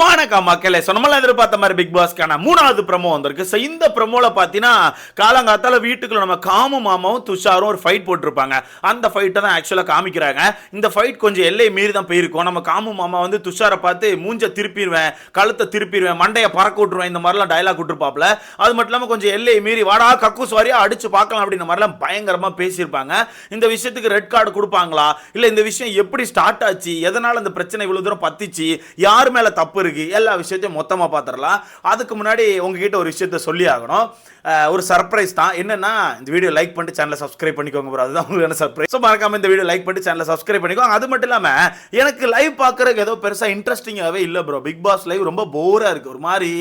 வணக்கம் மக்களே. ஸோ எதிர்பார்த்த மாதிரி பிக் பாஸ்க்கான மூணாவது ப்ரமோ வந்திருக்கு. ஸோ இந்த ப்ரமோவில் பார்த்தீங்கன்னா காலங்காத்தால வீட்டுக்குள்ள நம்ம காமு மாமாவும் துஷாரும் ஒரு ஃபைட் போட்டிருப்பாங்க. அந்த ஃபைட்டை தான் ஆக்சுவலாக காமிக்கிறாங்க. இந்த ஃபைட் கொஞ்சம் எல்லை மீறி தான் போயிருக்கும். நம்ம காமு மாமா வந்து துஷாரை பார்த்து மூஞ்ச திருப்பிடுவேன் கழுத்தை திருப்பிடுவேன் மண்டையை பறக்க விட்டுருவேன் இந்த மாதிரிலாம் டைலாக் விட்டுருப்பாப்ல. அது மட்டும் இல்லாமல் கொஞ்சம் எல்லை மீறி வாடா கக்கூஸ் வாரியாக அடிச்சு பார்க்கலாம் அப்படின்ற மாதிரிலாம் பயங்கரமாக பேசியிருப்பாங்க. இந்த விஷயத்துக்கு ரெட் கார்டு கொடுப்பாங்களா? இல்லை இந்த விஷயம் எப்படி ஸ்டார்ட் ஆச்சு? எதனால் அந்த பிரச்சனை இவ்வளோ தூரம் பத்திச்சு? யார் மேலே தப்பு இருக்கு. எல்லா விஷயத்தையும் மொத்தமாக பார்த்துடலாம் அதுக்கு முன்னாடி உங்ககிட்ட ஒரு விஷயத்த சொல்லி ஆகணும். ஒரு சர்ப்ரைஸ் தான். என்னன்னா இந்த வீடியோ லைக் பண்ணிட்டு சேனலை சப்ஸ்கிரைப் பண்ணிக்கோங்க ப்ரோ அதுதான் உங்களுக்கு சர்ப்ரைஸ் ஸோ மறக்காம இந்த வீடியோ லைக் பண்ணிட்டு சேனலை சப்ஸ்கிரைப் பண்ணிக்கோங்க அது மட்டும் இல்லாமல் எனக்கு லைவ் பார்க்குறதுக்கு ஏதோ பெருசாக இன்ட்ரெஸ்டிங்காகவே இல்லை ப்ரோ பிக் பாஸ் லைவ் ரொம்ப போராக இருக்குது ஒரு மாதிரி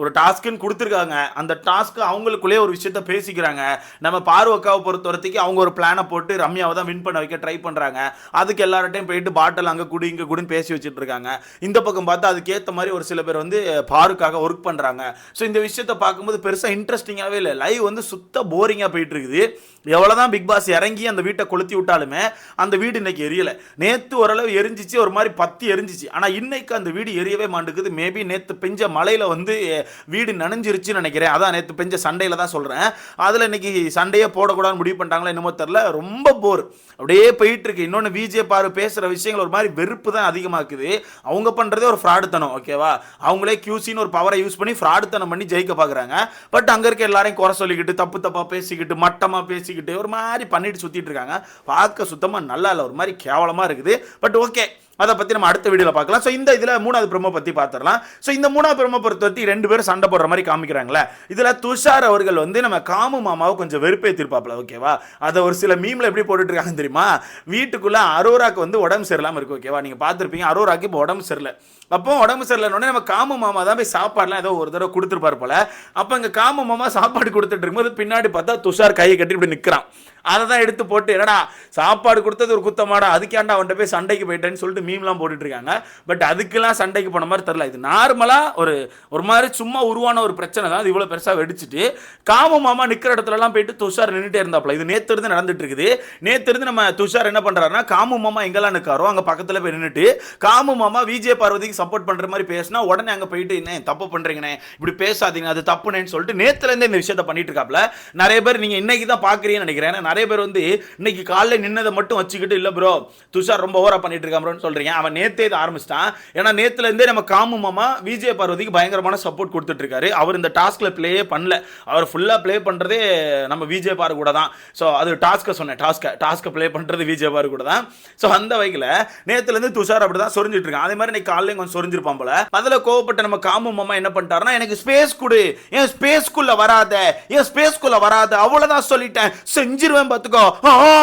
ஒரு டாஸ்க்குன்னு கொடுத்துருக்காங்க. அந்த டாஸ்க்கு அவங்களுக்குள்ளே ஒரு விஷயத்த பேசிக்கிறாங்க. நம்ம பார்வக்காவை பொறுத்த வரைக்கும் அவங்க ஒரு பிளானை போட்டு ரம்யாவை தான் வின் பண்ண வைக்க ட்ரை பண்ணுறாங்க அதுக்கு எல்லார்ட்டையும் போயிட்டு பாட்டில் அங்கே குடி இங்கே குடின்னு பேசி வச்சுட்டு இருக்காங்க இந்த பக்கம் பார்த்தா அதுக்கேற்ற மாதிரி ஒரு சில பேர் வந்து பாருக்காக ஒர்க் பண்ணுறாங்க ஸோ இந்த விஷயத்தை பார்க்கும்போது பெருசாக இன்ட்ரெஸ்டிங்காகவே இல்லை. லைவ் வந்து சுத்த போரிங்காக போயிட்டு இருக்குது எவ்வளோதான் பிக் பாஸ் இறங்கி அந்த வீட்டை கொளுத்தி விட்டாலுமே அந்த வீடு இன்னைக்கு எரியலை. நேற்று ஓரளவு எரிஞ்சிச்சு ஒரு மாதிரி பத்தி எரிஞ்சிச்சு. ஆனால் இன்னைக்கு அந்த வீடு எரியவே மாட்டேங்குது. மேபி நேற்று பெஞ்ச மழையில் வந்து வீடு நனைஞ்சிருச்சுன்னு நினைக்கிறேன். அதான் நேற்று பெஞ்ச சண்டையில் தான் சொல்கிறேன் அதில் இன்னைக்கு சண்டையே போடக்கூடாதுன்னு முடிவு பண்ணிட்டாங்களா என்னமோ தெரில ரொம்ப போர். அப்படியே போயிட்டு இருக்கு இன்னொன்று விஜே பாரு பேசுகிற விஷயங்கள் ஒரு மாதிரி வெறுப்பு தான் அதிகமாக்குது. அவங்க பண்ணுறதே ஒரு ஃப்ராடுத்தனம் ஓகேவா? அவங்களே கியூசின்னு ஒரு பவரை யூஸ் பண்ணி ஃப்ராடுத்தனம் பண்ணி ஜெயிக்க பார்க்குறாங்க பட் அங்கே இருக்க எல்லாரையும் குறை சொல்லிக்கிட்டு தப்பு தப்பாக பேசிக்கிட்டு மட்டமாக பேசிக்கிட்டு ஒரு மாதிரி பண்ணிட்டு சுற்றிட்டு இருக்காங்க. பார்க்க சுத்தமாக நல்லா இல்லை. ஒரு மாதிரி கேவலமாக இருக்குது. பட் ஓகே அதை பற்றி நம்ம அடுத்த வீடியோவில் பார்க்கலாம். ஸோ இந்த இதில் மூணாவது ப்ரோமோ பற்றி பார்த்துடலாம் ஸோ இந்த மூணாவது ப்ரோமோ பொறுத்த வரைக்கும் ரெண்டு பேரும் சண்டை போடுற மாதிரி காமிக்கிறாங்களே இதில் துஷார் அவர்கள் வந்து நம்ம காமு மாமாவை கொஞ்சம் வெறுப்பேற்றிருப்பாப்ல ஓகேவா? அதை ஒரு சில மீமில் எப்படி போட்டுட்டு தெரியுமா? வீட்டுக்குள்ளே அரோராக்கு வந்து உடம்பு சரியில்லாமல் இருக்கு ஓகேவா? நீங்கள் பார்த்துருப்பீங்க அரோராக்கு இப்போ உடம்பு சரியில்லை. அப்போ உடம்பு சரியில்லைன்னு நம்ம காமு மாமா தான் போய் சாப்பாடுலாம் ஏதோ ஒரு தடவை கொடுத்துருப்பாரு போல. அப்போ இங்கே காமு மாமா சாப்பாடு கொடுத்துட்டு இருக்கும்போது பின்னாடி பார்த்தா துஷார் கையை கட்டி இப்படி நிற்கிறான் அதை தான் எடுத்து போட்டு என்னடா சாப்பாடு கொடுத்தது ஒரு குத்தமாடா அதுக்கேண்டா அவன்கிட்ட போய் சண்டைக்கு போயிட்டேன்னு சொல்லிட்டு மீம்லாம் போட்டுட்டு இருக்காங்க பட் அதுக்கெல்லாம் சண்டைக்கு போன மாதிரி தெரில இது நார்மலாக ஒரு ஒரு மாதிரி சும்மா உருவான ஒரு பிரச்சனை தான். அது இவ்வளோ பெருசாக வெடிச்சிட்டு காம மாமா நிற்கிற இடத்துலலாம் போயிட்டு துஷார் நின்றுட்டே இருந்தாப்ல. இது நேற்று இருந்து நடந்துட்டு இருக்குது நேற்று இருந்து நம்ம துஷார் என்ன பண்ணுறாருன்னா காமு மாமா எங்கெல்லாம் நிற்காரோ அங்கே பக்கத்தில் போய் நின்றுட்டு காமு மாமா விஜய பார்வதிக்கு சப்போர்ட் பண்ணுற மாதிரி பேசினா உடனே அங்கே போயிட்டு என்ன தப்பு பண்ணுறீங்கண்ணே இப்படி பேசாதீங்க அது தப்புனேன்னு சொல்லிட்டு நேற்றுலேருந்து இந்த விஷயத்த பண்ணிட்டு இருக்காப்ல நிறைய பேர் நீங்கள் இன்னைக்கு தான் பார்க்குறீங்கன்னு நினைக்கிறேன் நிறைய பேர் வந்து இன்னைக்கு காலைல நின்னதை மட்டும் வச்சுக்கிட்டு இல்லை ப்ரோ துஷார் ரொம்ப ஓவரா பண்ணிட்டு இருக்கான் ப்ரோன்னு சொல்றீங்க. அவன் நேத்தே இதை ஆரம்பிச்சிட்டான். ஏன்னா நேத்துல இருந்தே நம்ம காமு மாமா விஜய பார்வதிக்கு பயங்கரமான சப்போர்ட் கொடுத்துட்டு இருக்காரு. அவர் இந்த டாஸ்க்ல பிளேயே பண்ணல. அவர் ஃபுல்லா பிளே பண்றதே நம்ம விஜய் பார் கூட தான். ஸோ அது டாஸ்க்கை சொன்னேன் டாஸ்க்கை. டாஸ்க்கை பிளே பண்றது விஜய் பார் கூட தான். ஸோ அந்த வகையில் நேத்துல இருந்து துஷார் அப்படி தான் சொரிஞ்சிட்டு இருக்கான். அதே மாதிரி இன்னைக்கு காலையில கொஞ்சம் சொரிஞ்சிருப்பான் போல. அதில் கோவப்பட்ட நம்ம காமு மாமா என்ன பண்ணிட்டாருன்னா எனக்கு ஸ்பேஸ் கொடு. என் ஸ்பேஸ்க்குள்ள வராத. என் ஸ்பேஸ்க்குள்ள வராத. அவ்வளவுதான் சொல்லிட்டேன். செஞ்சிருவேன். பார்த்துக்கோ.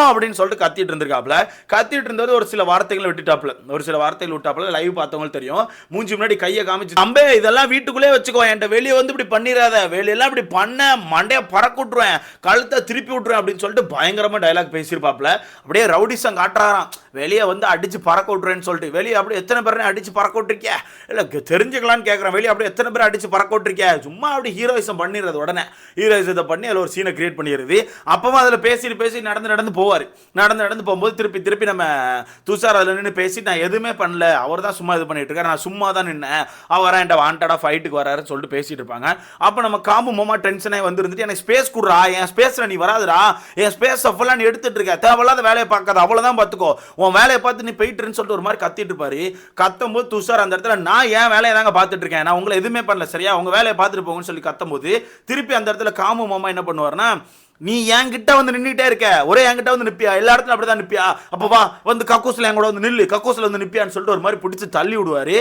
அப்படின்னு சொல்லிட்டு கத்திட்டு இருந்திருக்காப்ல கத்திட்டு இருந்தது ஒரு சில வார்த்தைகளை விட்டுட்டாப்ல ஒரு சில வார்த்தைகள் விட்டாப்ல லைவ் பார்த்தவங்களுக்கு தெரியும். மூஞ்சி முன்னாடி கையை காமிச்சு நம்பே இதெல்லாம் வீட்டுக்குள்ளே வச்சுக்கோ. என்கிட்ட வெளியே வந்து இப்படி பண்ணிடாத. வெளியெல்லாம் இப்படி பண்ண மண்டையை பறக்க விட்டுருவேன் கழுத்தை திருப்பி விட்டுருவேன் அப்படின்னு சொல்லிட்டு பயங்கரமா டைலாக் பேசியிருப்பாப்ல அப்படியே ரவுடிசம் காட்டுறாராம். வெளியே வந்து அடிச்சு பறக்க விட்டுறேன்னு சொல்லிட்டு. வெளியே அப்படியே எத்தனை பேர் அடிச்சு பறக்க விட்டுருக்கியா இல்லை தெரிஞ்சுக்கலான்னு கேட்குறேன் வெளியே அப்படியே எத்தனை பேர் அடிச்சு பறக்க விட்டுருக்கியா சும்மா அப்படி ஹீரோயிசம் பண்ணிடுறது உடனே. ஹீரோயிசத்தை பண்ணி அதில் ஒரு சீனை கிரியேட் பண்ணிடுறது. அப்பவும் அதில் பேசிட்டு பேசி நடந்து நடந்து போவார். நடந்து நடந்து போகும்போது திருப்பி திருப்பி நம்ம துஷார் அதில் நின்று பேசி நான் எதுவுமே பண்ணல. அவர் தான் சும்மா இது பண்ணிட்டு இருக்காரு. நான் சும்மா தான் நின்னேன். அவர் என்கிட்ட வாண்டடா ஃபைட்டுக்கு வராருன்னு சொல்லிட்டு பேசிட்டு இருப்பாங்க. அப்போ நம்ம காம்பு மோமா டென்ஷனே வந்துருந்துட்டு எனக்கு ஸ்பேஸ் கொடுறா. என் ஸ்பேஸில் நீ வராதுடா. என் ஸ்பேஸ் ஃபுல்லாக நீ எடுத்துட்டு இருக்க. தேவையில்லாத வேலையை பார்க்காத. அவ்வளோதான் பார்த்துக்கோ உன் வேலையை பார்த்து நீ போயிட்டுருன்னு சொல்லிட்டு ஒரு மாதிரி கத்திட்டு இருப்பாரு. கத்தும்போது துஷார் அந்த இடத்துல நான் என் வேலையை தாங்க பார்த்துட்டு இருக்கேன். நான் உங்களை எதுவுமே பண்ணல. சரியா? உங்கள் வேலையை பார்த்துட்டு போங்கன்னு சொல்லி கத்தும்போது திருப்பி அந்த இடத்துல காமு மாமா என்ன பண்ணுவார்னா நீ என்கிட்ட வந்து நின்றுட்டே இருக்க. ஒரே என்கிட்ட வந்து நிப்பியா? எல்லா இடத்துல அப்படிதான் நிப்பியா? அப்போ வா வந்து கக்கூசில் என் கூட வந்து நில்லு. கக்கூசில் வந்து நிப்பியான்னு சொல்லிட்டு ஒரு மாதிரி பிடிச்சி தள்ளி விடுவார்.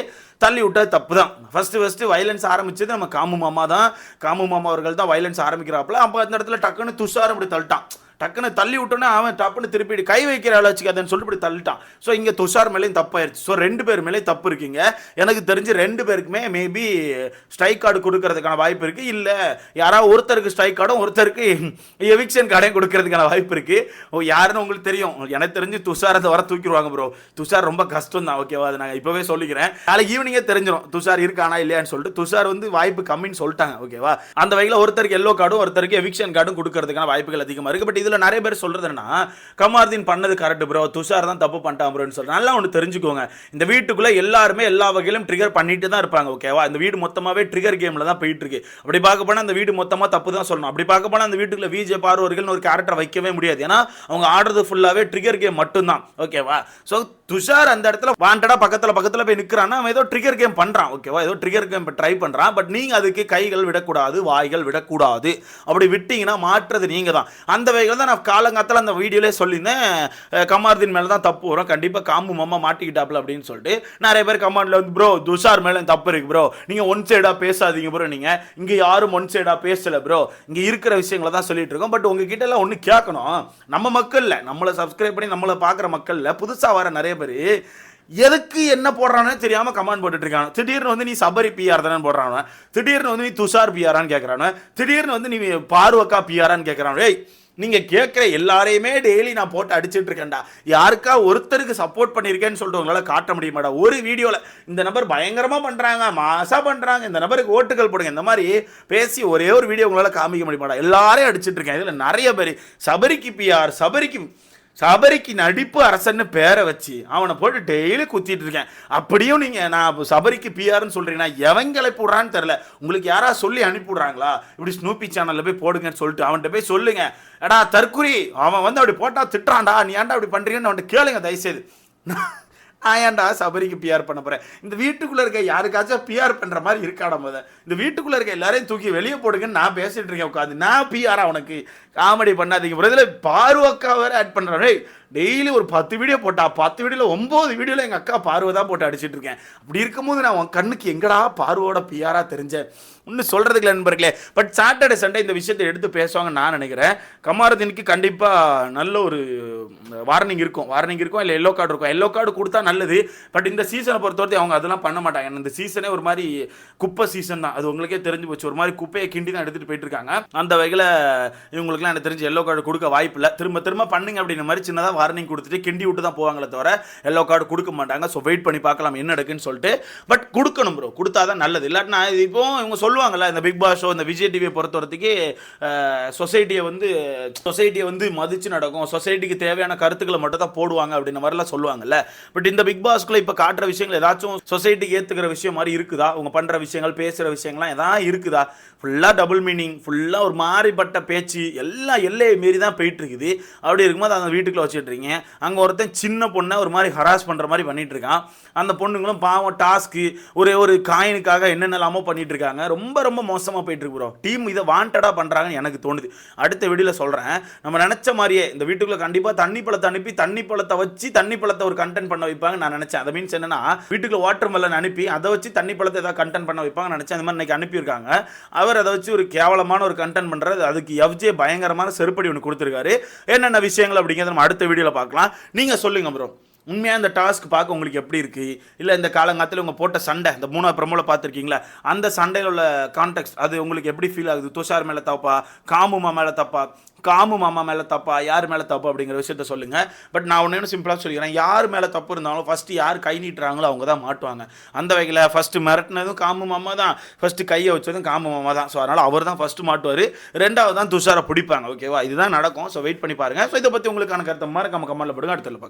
தள்ளி விட்டது தப்பு தான் ஃபஸ்ட்டு ஃபஸ்ட்டு வயலன்ஸ் ஆரம்பிச்சது நம்ம காமு மாமா தான் காமு மாமா அவர்கள் தான் வயலன்ஸ் ஆரம்பிக்கிறாப்புல. அப்போ அந்த இடத்துல டக்குன்னு துஷார் அப்படி தள்ளிட்டான். டக்குன்னு தள்ளி விட்டோன்னே அவன் டப்புன்னு திருப்பி கை வைக்கிற ஆள் வச்சுக்காதன்னு சொல்லிட்டு இப்படி தள்ளிட்டான். ஸோ இங்கே துஷார் மேலேயும் தப்பாயிருச்சு. ஸோ ரெண்டு பேர் மேலேயும் தப்பு இருக்குங்க. எனக்கு தெரிஞ்சு ரெண்டு பேருக்குமே மேபி ஸ்ட்ரைக் கார்டு கொடுக்கறதுக்கான வாய்ப்பு இருக்குது இல்லை யாராவது ஒருத்தருக்கு ஸ்ட்ரைக் கார்டும் ஒருத்தருக்கு எவிக்ஷன் கார்டையும் கொடுக்கறதுக்கான வாய்ப்பு இருக்குது ஓ யாருன்னு உங்களுக்கு தெரியும். எனக்கு தெரிஞ்சு துஷார் அதை வர தூக்கிடுவாங்க ப்ரோ துஷார் ரொம்ப கஷ்டம் தான் ஓகேவா அதை நான் இப்போவே சொல்லிக்கிறேன். நாளைக்கு ஈவினிங்கே தெரிஞ்சிடும் துஷார் இருக்கானா இல்லையான்னு சொல்லிட்டு. துஷார் வந்து வாய்ப்பு கம்மின்னு சொல்லிட்டாங்க ஓகேவா அந்த வகையில் ஒருத்தருக்கு எல்லோ கார்டும் ஒருத்தருக்கு எவிக்ஷன் கார்டும் கொடுக்கறதுக்கான வாய்ப்புகள் அதிகமாக இருக்குது பட் இதில் இதில் நிறைய பேர் சொல்றது என்னன்னா கமார்தீன் பண்ணது கரெக்ட் ப்ரோ துஷார் தான் தப்பு பண்ணிட்டான் ப்ரோன்னு சொல்றேன். நல்லா ஒன்று தெரிஞ்சுக்கோங்க. இந்த வீட்டுக்குள்ளே எல்லாருமே எல்லா வகையிலும் ட்ரிகர் பண்ணிட்டு தான் இருப்பாங்க ஓகேவா இந்த வீடு மொத்தமாகவே ட்ரிகர் கேமில் தான் போயிட்டு இருக்கு அப்படி பார்க்க போனால் அந்த வீடு மொத்தமாக தப்பு தான் சொல்லணும். அப்படி பார்க்க போனால் அந்த வீட்டுக்குள்ள விஜய் பார்வர்கள்னு ஒரு கேரக்டர் வைக்கவே முடியாது. ஏன்னா அவங்க ஆடுறது ஃபுல்லாகவே ட்ரிகர் கேம் மட்டும்தான் ஓகேவா ஸோ துஷார் அந்த இடத்துல வாண்டடா பக்கத்தில் பக்கத்தில் போய் நிற்கிறான்னா அவன் ஏதோ ட்ரிகர் கேம் பண்ணுறான் ஓகேவா ஏதோ ட்ரிகர் கேம் ட்ரை பண்ணுறான் பட் நீங்கள் அதுக்கு கைகள் விடக்கூடாது வாய்கள் விடக்கூடாது. அப்படி விட்டீங்கன்னா மாற்றுறது நீங்கள் தான் அந்த வகையில் தான் நான் காலங்காத்தில் அந்த வீடியோலே சொல்லியிருந்தேன். கமார்தின் மேலே தான் தப்பு வரும். கண்டிப்பாக காம்பு மாமா மாட்டிக்கிட்டாப்ல அப்படின்னு சொல்லிட்டு நிறைய பேர் கமாண்டில் வந்து ப்ரோ துஷார் மேலே தப்பு இருக்கு ப்ரோ. நீங்கள் ஒன் சைடாக பேசாதீங்க ப்ரோ நீங்கள் இங்கே யாரும் ஒன் சைடாக பேசலை ப்ரோ. இங்கே இருக்கிற விஷயங்களை தான் சொல்லிட்டு இருக்கோம். பட் உங்ககிட்ட எல்லாம் ஒன்று கேட்கணும் நம்ம மக்களில் நம்மளை சப்ஸ்கிரைப் பண்ணி நம்மளை பார்க்குற மக்களில் புதுசாக வர நிறைய பேர் எதுக்கு என்ன போடுறானே தெரியாமல் கமெண்ட் போட்டுட்டு இருக்காங்க. திடீர்னு வந்து நீ சபரி பிஆர் தானே போடுறானு திடீர்னு வந்து நீ துஷார் பிஆரான்னு கேட்குறானு திடீர்னு வந்து நீ பார்வக்கா பிஆரான்னு கேட்குறானு ஏய் நீங்க கேட்குற எல்லாரையுமே டெய்லி நான் போட்டு அடிச்சிட்டு இருக்கேன்டா. யாருக்கா ஒருத்தருக்கு சப்போர்ட் பண்ணியிருக்கேன்னு சொல்லிட்டு உங்களால் காட்ட முடியுமாடா? ஒரு வீடியோவில் இந்த நபர் பயங்கரமா பண்றாங்க மாசா பண்றாங்க. இந்த நபருக்கு ஓட்டுகள் போடுங்க. இந்த மாதிரி பேசி ஒரே ஒரு வீடியோ உங்களால் காமிக்க முடியுமாடா? எல்லாரையும் அடிச்சுட்டு இருக்கேன். இதில் நிறைய பேர். சபரிக்கு பிஆர் சபரிக்கு சபரிக்கு நடிப்பு அரசன்னு பேரை வச்சு அவனை போட்டு டெய்லி குத்திட்டு இருக்கேன். அப்படியும் நீங்க நான் சபரிக்கு பிஆர்னு சொல்றீங்கன்னா எவன் கிளப்பிடுறான்னு தெரியல. உங்களுக்கு யாரா சொல்லி அனுப்பிவிடுறாங்களா? இப்படி ஸ்னூப்பி சேனல்ல போய் போடுங்கன்னு சொல்லிட்டு அவன்கிட்ட போய் சொல்லுங்க. எடா தற்குறி அவன் வந்து அப்படி போட்டா திட்டுறான்டா நீ ஏன்டா அப்படி பண்றீங்கன்னு அவன்கிட்ட கேளுங்க தயவுசெய்து. நான் ஏன்டா சபரிக்கு பிஆர் பண்ண போகிறேன் இந்த வீட்டுக்குள்ளே இருக்க யாருக்காச்சும் பிஆர் பண்ணுற மாதிரி இருக்காடா முத. இந்த வீட்டுக்குள்ளே இருக்க எல்லாரையும் தூக்கி வெளியே போடுங்கன்னு நான் பேசிகிட்டு இருக்கேன் உட்காந்து நான் பிஆரா உனக்கு காமெடி பண்ணாதீங்க. இதில் இதுல பார்வக்கா வேற ஆட் பண்ணுறேன் டெய்லி ஒரு பத்து வீடியோ போட்டா பத்து வீடியோவில் ஒம்பது வீடியோவில் எங்கள் அக்கா பார்வை தான் போட்டு அடிச்சிட்டு இருக்கேன். அப்படி இருக்கும்போது நான் உன் கண்ணுக்கு எங்கடா பார்வோட பியாராக தெரிஞ்சேன்? இன்னும் சொல்கிறதுக்கு இல்லை நண்பர்களே. பட் சாட்டர்டே சண்டே இந்த விஷயத்தை எடுத்து பேசுவாங்கன்னு நான் நினைக்கிறேன். கமாரதினுக்கு கண்டிப்பாக நல்ல ஒரு வார்னிங் இருக்கும். வார்னிங் இருக்கும் இல்லை எல்லோ கார்டு இருக்கும். எல்லோ கார்டு கொடுத்தா நல்லது. பட் இந்த சீசனை பொறுத்தவரைக்கும் அவங்க அதெல்லாம் பண்ண மாட்டாங்க. இந்த சீசனே ஒரு மாதிரி குப்பை சீசன் தான். அது உங்களுக்கே தெரிஞ்சு போச்சு. ஒரு மாதிரி குப்பையை கிண்டி தான் எடுத்துகிட்டு போயிட்டு இருக்காங்க. அந்த வகையில் இவங்களுக்குலாம் எனக்கு தெரிஞ்சு எல்லோ கார்டு கொடுக்க வாய்ப்பு இல்லை. திரும்ப திரும்ப பண்ணுங்க அப்படின்ற மாதிரி சின்னதாக வார்னிங் கொடுத்துட்டு கிண்டி விட்டு தான் போவாங்களே தவிர எல்லோ கார்டு கொடுக்க மாட்டாங்க. ஸோ வெயிட் பண்ணி பார்க்கலாம் என்ன நடக்குன்னு சொல்லிட்டு. பட் கொடுக்கணும் ப்ரோ கொடுத்தா தான் நல்லது. இல்லாட்டினா இப்போ இவங்க சொல்லுவாங்கல்ல இந்த பிக் பாஸ் ஷோ இந்த விஜய் டிவியை பொறுத்த சொசைட்டியை வந்து சொசைட்டியை வந்து மதித்து நடக்கும். சொசைட்டிக்கு தேவையான கருத்துக்களை மட்டும் தான் போடுவாங்க அப்படின்ற மாதிரிலாம் சொல்லுவாங்கல்ல. பட் இந்த பிக் பாஸ்க்குள்ள இப்போ காட்டுற விஷயங்கள் ஏதாச்சும் சொசைட்டிக்கு ஏற்றுக்கிற விஷயம் மாதிரி இருக்குதா? அவங்க பண்ணுற விஷயங்கள் பேசுகிற விஷயங்கள்லாம் எதாவது இருக்குதா? ஃபுல்லாக டபுள் மீனிங் ஃபுல்லாக ஒரு மாறிப்பட்ட பேச்சு எல்லாம் எல்லையை மீறி தான் போயிட்டு இருக்குது. அப்படி இருக்கும்போது அந்த வீட்டுக்குள்ள வச்சுட்டு இருக்கீங்க அங்கே ஒருத்தன் சின்ன பொண்ணை ஒரு மாதிரி ஹராஸ் பண்ணுற மாதிரி பண்ணிட்டு இருக்கான். அந்த பொண்ணுங்களும் பாவம் டாஸ்க்கு ஒரே ஒரு காயினுக்காக என்னென்னலாமோ பண்ணிட்டு இருக்காங்க. ரொம்ப ரொம்ப மோசமாக போயிட்டு இருக்கு ப்ரோ டீம் இதை வாண்டடாக பண்ணுறாங்கன்னு எனக்கு தோணுது. அடுத்த வீடியோவில் சொல்கிறேன் நம்ம நினச்ச மாதிரியே இந்த வீட்டுக்குள்ளே கண்டிப்பாக தண்ணி பழத்தை அனுப்பி தண்ணி பழத்தை வச்சு தண்ணி பழத்தை ஒரு கண்டென்ட் பண்ண வைப்பாங்க நான் நினச்சேன். அதை மீன்ஸ் என்னன்னா வீட்டுக்குள்ள வாட்டர் மெலன் அனுப்பி அதை வச்சு தண்ணி பழத்தை ஏதாவது கண்டென்ட் பண்ண வைப்பாங்க நினச்சேன். அந்த மாதிரி இன்றைக்கி அனுப்பியிருக்காங்க. அவர் அதை வச்சு ஒரு கேவலமான ஒரு கண்டென்ட் பண்ணுறது அதுக்கு எஃப்ஜே பயங்கரமான செருப்படி ஒன்று கொடுத்துருக்காரு. என்னென்ன விஷயங்கள் அப்படிங்கிறத நம்ம அடுத்த வீடியோவில் பார்க்கலாம். நீங்கள் சொல்லுங்க ப்ரோ உண்மையாக இந்த டாஸ்க் பார்க்க உங்களுக்கு எப்படி இருக்குது இல்லை இந்த காலங்காலத்தில் உங்கள் போட்ட சண்டை இந்த மூணாவது பிரமோவில் பார்த்துருக்கீங்களா? அந்த சண்டையில் உள்ள கான்டெக்ட் அது உங்களுக்கு எப்படி ஃபீல் ஆகுது? துஷார் மேலே தப்பா? காமுமா மேலே தப்பா? காமு மாமா மேலே தப்பா? யார் மேலே தப்பு அப்படிங்கிற விஷயத்த சொல்லுங்கள் பட் நான் ஒன்று சிம்பிளாக சொல்லிக்கிறேன் யார் மேலே தப்பு இருந்தாலும் ஃபஸ்ட்டு யார் கை நீட்டுறாங்களோ அவங்க தான் மாட்டுவாங்க. அந்த வகையில் ஃபஸ்ட்டு மிரட்டினதும் காமு மாமா தான். ஃபஸ்ட்டு கையை வச்சதும் காமு மாமா தான். ஸோ அதனால் அவர் தான் ஃபஸ்ட்டு மாட்டுவார். ரெண்டாவது தான் துஷாரை பிடிப்பாங்க. ஓகேவா இதுதான் நடக்கும். ஸோ வெயிட் பண்ணி பாருங்க. ஸோ இதை பற்றி உங்களுக்கான கருத்தை நம்ம கமெண்ட்ல போடுங்க. அடுத்த பார்க்கலாம்